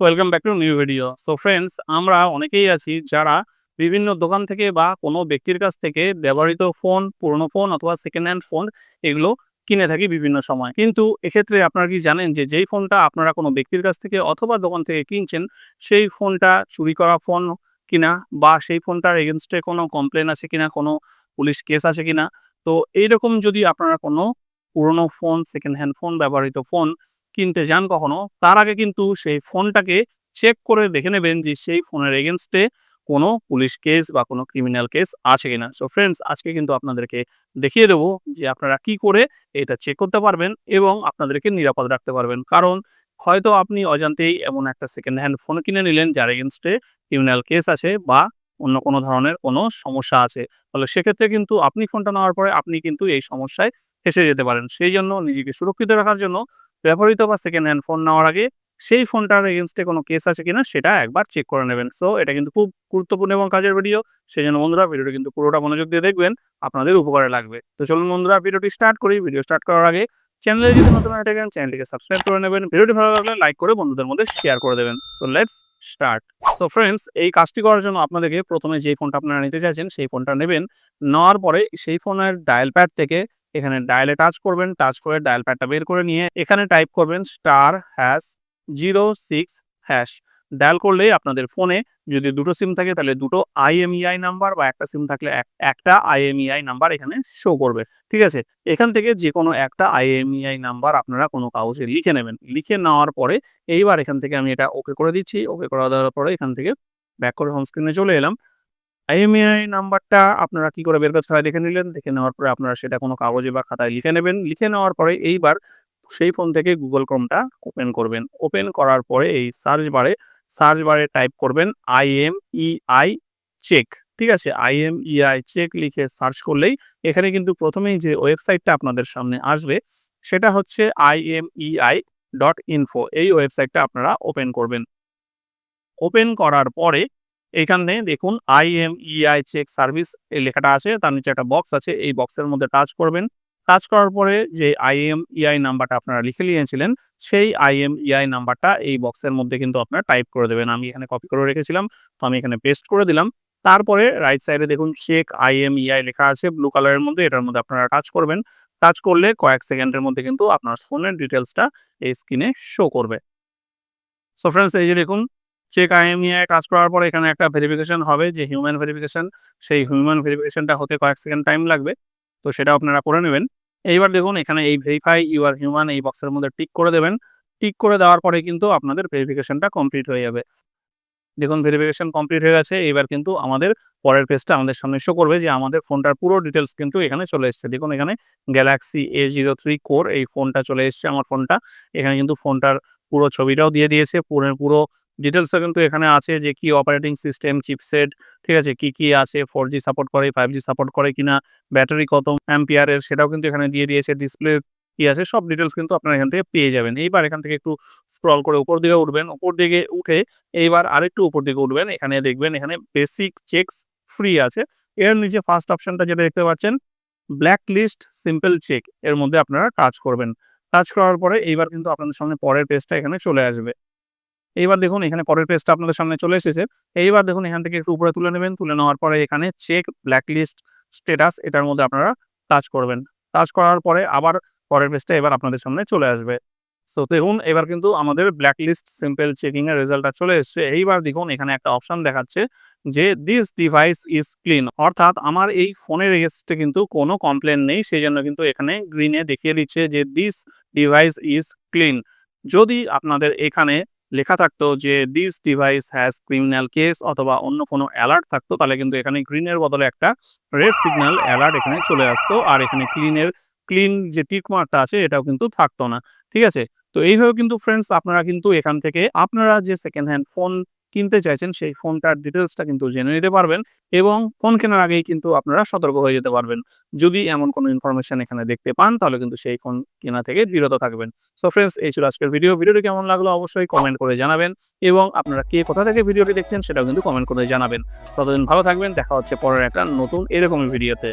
Welcome back to new video so friends আমরা অনেকেই আছি যারা বিভিন্ন দোকান থেকে বা কোনো ব্যক্তির কাছ থেকে ব্যবহৃত ফোন পুরনো ফোন অথবা সেকেন্ড হ্যান্ড ফোন এগুলো কিনে থাকি বিভিন্ন সময়। কিন্তু এক্ষেত্রে আপনারা কি জানেন যে যেই ফোনটা আপনারা কোনো ব্যক্তির কাছ থেকে অথবা দোকান থেকে কিনছেন, সেই ফোনটা চুরি করা ফোন কিনা বা সেই ফোনটার এগেনস্টে কোনো কমপ্লেন আছে কিনা, কোনো পুলিশ কেস আছে কিনা? তো এইরকম যদি আপনারা কোনো পুরনো ফোন সেকেন্ড হ্যান্ড ফোন ব্যবহৃত ফোন কিনতে যান কখনো, তার আগে কিন্তু সেই ফোনটাকে চেক করে দেখে নেবেন যে সেই ফোনের এগেনস্টে কোনো পুলিশ কেস বা কোনো ক্রিমিনাল কেস আছে কিনা। সো ফ্রেন্ডস আজকে কিন্তু আপনাদেরকে দেখিয়ে দেবো যে আপনারা কি করে এটা চেক করতে পারবেন এবং আপনাদেরকে নিরাপদ রাখতে পারবেন। কারণ হয়তো আপনি অজান্তেই এমন একটা সেকেন্ড হ্যান্ড ফোন কিনে নিলেন, যার এগেনস্টে ক্রিমিনাল কেস আছে বা অন্য কোনো ধরনের কোনো সমস্যা আছে। তাহলে সেক্ষেত্রে কিন্তু আপনি ফোনটা নেওয়ার পরে আপনি কিন্তু এই সমস্যায় ফেসে যেতে পারেন। সেই জন্য নিজেকে সুরক্ষিত রাখার জন্য ব্যবহৃত বা সেকেন্ড হ্যান্ড ফোন নেওয়ার আগে সেই ফোনটার এগেনস্টে কোনো কেস আছে কিনা সেটা একবার চেক করে নেবেন। সো এটা কিন্তু খুব গুরুত্বপূর্ণ এবং কাজের ভিডিও সেই জন্য বন্ধুরা ভিডিওটা কিন্তু পুরোটা মনোযোগ দিয়ে দেখবেন, আপনাদের উপকারে লাগবে। তো চলুন বন্ধুরা ভিডিওটি স্টার্ট করি। ভিডিও স্টার্ট করার আগে চ্যানেলে যদি নতুন হয়ে থাকেন, চ্যানেলটিকে সাবস্ক্রাইব করে নেবেন, ভিডিওটি ভালো লাগলে লাইক করে বন্ধুদের মধ্যে শেয়ার করে দেবেন। So let's start so friends এই কাজটি করার জন্য আপনাদেরকে প্রথমে যে ফোনটা আপনারা নিতে চাইছেন, সেই ফোনটা নেবেন। নেওয়ার পরে সেই ফোনের ডায়াল প্যাড থেকে এখানে ডায়ালে টাচ করবেন টাচ করে ডায়াল প্যাডটা বের করে নিয়ে এখানে টাইপ করবেন star hash zero six hash dial করলেই আপনাদের ফোনে যদি দুটো সিম থাকে, তাহলে দুটো আইএমইআই নাম্বার বা একটা সিম থাকলে এক- একটা আইএমইআই নাম্বার এখানে শো করবে। ঠিক আছে? এখান থেকে যে কোনো একটা আইএমইআই নাম্বার আপনারা কোনো কাগজে লিখে নেবেন। লিখে নেওয়ার পরে এইবার এখান থেকে আমি এটা ওকে করে দিচ্ছি। ওকে করে দেওয়ার পরে এখান থেকে ব্যাক করে হোম স্ক্রিনে চলে এলাম। আইএমইআই নাম্বারটা আপনারা কি করে বের করতে হয় দেখে নিলেন। দেখে নেওয়ার পরে আপনারা সেটা কোনো কাগজে বা খাতায় লিখে নেবেন। লিখে নেওয়ার পরে এইবার সেই ফোন থেকে গুগল ক্রোমটা ওপেন করবেন। ওপেন করার পরে এই search bar search bar type করবেন আইএমইআই চেক ঠিক আছে? আই এম আইএমইআই চেক লিখে সার্চ করলেই এখানে কিন্তু প্রথমেই যে ওয়েবসাইটটা আপনাদের সামনে আসবে, সেটা হচ্ছে I M IMEI dot info এই ওয়েবসাইটটা আপনারা ওপেন করবেন। ওপেন করার পরে এখানে দেখুন আইএমইআই চেক সার্ভিস এই লেখাটা আছে, তার নিচে একটা বক্স আছে, এই বক্সের মধ্যে টাচ করবেন। টাচ করার পরে যে আইএমইআই নাম্বারটা আপনারা লিখে নিয়েছিলেন, সেই আইএমইআই নাম্বারটা এই বক্সের মধ্যে কিন্তু আপনারা টাইপ করে দেবেন। আমি এখানে কপি করে রেখেছিলাম, তো আমি এখানে পেস্ট করে দিলাম। তারপরে রাইট সাইডে দেখুন চেক আইএমইআই লেখা আছে ব্লু কালারের মধ্যে, এটার মধ্যে আপনারা টাচ করবেন। টাচ করলে কয়েক সেকেন্ডের মধ্যে কিন্তু আপনার ফোনের ডিটেলসটা এই স্ক্রিনে শো করবে। সো ফ্রেন্ডস এই যে দেখুন চেক আইএমইআই কাজ করার পরে এখানে একটা ভেরিফিকেশন হবে যে হিউম্যান ভেরিফিকেশন সেই হিউম্যান ভেরিফিকেশনটা হতে কয়েক সেকেন্ড টাইম লাগবে, তো সেটা আপনারা করে নেবেন। এইবার দেখুন, এখানে এই ভেরিফাই ইউ আর হিউম্যান এই বক্সের মধ্যে টিক করে দেবেন। টিক করে দেওয়ার পরে কিন্তু আপনাদের ভেরিফিকেশনটা কমপ্লিট হয়ে যাবে। দেখুন ভেরিফিকেশন কমপ্লিট হয়ে গেছে। এবার কিন্তু আমাদের পরের পেজটা আমাদের সামনে শো করবে যে আমাদের ফোনটার পুরো ডিটেলস কিন্তু এখানে চলে এসেছে। দেখুন, এখানে Galaxy A zero three core এই ফোনটা চলে এসেছে আমার ফোনটা এখানে কিন্তু ফোনটার পুরো ছবিটাও দিয়ে দিয়েছে। ফোনের পুরো ডিটেলসও কিন্তু এখানে আছে যে কি অপারেটিং সিস্টেম চিপসেট ঠিক আছে? কি কি আছে? ফোর সাপোর্ট করে ফাইভ সাপোর্ট করে কিনা? ব্যাটারি কত অ্যাম্পিয়ারের সেটাও কিন্তু এখানে দিয়ে দিয়েছে। ডিসপ্লে কি আছে, সব ডিটেলস কিন্তু আপনারা এখান থেকে পেয়ে যাবেন। এইবার এখান থেকে একটু স্ক্রল করে উপর দিকে উঠবেন, উপর দিকে উঠে এইবার আরেকটু উপর দিকে উঠবেন, এখানে দেখবেন এখানে বেসিক চেকস ফ্রি আছে। এর নিচে ফার্স্ট অপশনটা যেটা দেখতে পাচ্ছেন ব্ল্যাক লিস্ট সিম্পল চেক এর মধ্যে আপনারা টাচ করবেন। টাচ করার পরে এইবার কিন্তু আপনাদের সামনে পরের পেজটা এখানে চলে আসবে। এইবার দেখুন এখানে পরের পেজটা আপনাদের সামনে চলে এসেছে। এইবার দেখুন এখান থেকে একটু উপরে তুলে নেবেন, তুলে নেওয়ার পরে এখানে চেক ব্ল্যাক লিস্ট স্টেটাস এটার মধ্যে আপনারা টাচ করবেন। টাচ করার পরে আবার পরের পেজটা এবার আপনাদের সামনে চলে আসবে। সো দেখুন, এবার কিন্তু আমাদের ব্ল্যাক লিস্ট সিম্পল চেকিং এর রেজাল্টটা চলে এসেছে। এইবার দেখুন, এখানে একটা অপশন দেখাচ্ছে যে দিস ডিভাইস ইজ ক্লিন অর্থাৎ আমার এই ফোনের এগেস্টে কিন্তু কোনো কমপ্লেন নেই সেই জন্য কিন্তু এখানে গ্রিনে দেখিয়ে দিচ্ছে যে দিস ডিভাইস ইজ ক্লিন যদি আপনাদের এখানে লেখা থাকতো যে this device has criminal case অথবা অন্য কোনো অ্যালার্ট থাকতো, তাহলে কিন্তু এখানে গ্রিনের বদলে একটা রেড সিগন্যাল অ্যালার্ট এখানে চলে আসতো। আর এখানে ক্লিনের, ক্লিন যে টিকমার্কটা আছে, এটাও কিন্তু থাকতো না। ঠিক আছে? তো এইভাবে কিন্তু ফ্রেন্ডস আপনারা কিন্তু এখান থেকে, আপনারা যে সেকেন্ড হ্যান্ড ফোন কিনতে চাইছেন, সেই ফোনটার ডিটেলসটা কিন্তু জেনে নিতে পারবেন এবং ফোন কেনার আগেই কিন্তু আপনারা সতর্ক হয়ে যেতে পারবেন। যদি এমন কোনো ইনফরমেশন এখানে দেখতে পান, তাহলে কিন্তু সেই ফোন কেনা থেকে বিরত থাকবেন। সো ফ্রেন্ডস এই ছিল আজকের ভিডিও ভিডিওটি কেমন লাগল অবশ্যই কমেন্ট করে জানাবেন এবং আপনারা কে কোথা থেকে ভিডিওটি দেখছেন সেটাও কিন্তু কমেন্ট করে জানাবেন। ততদিন ভালো থাকবেন, দেখা হচ্ছে পরের একটা নতুন এরকমই ভিডিওতে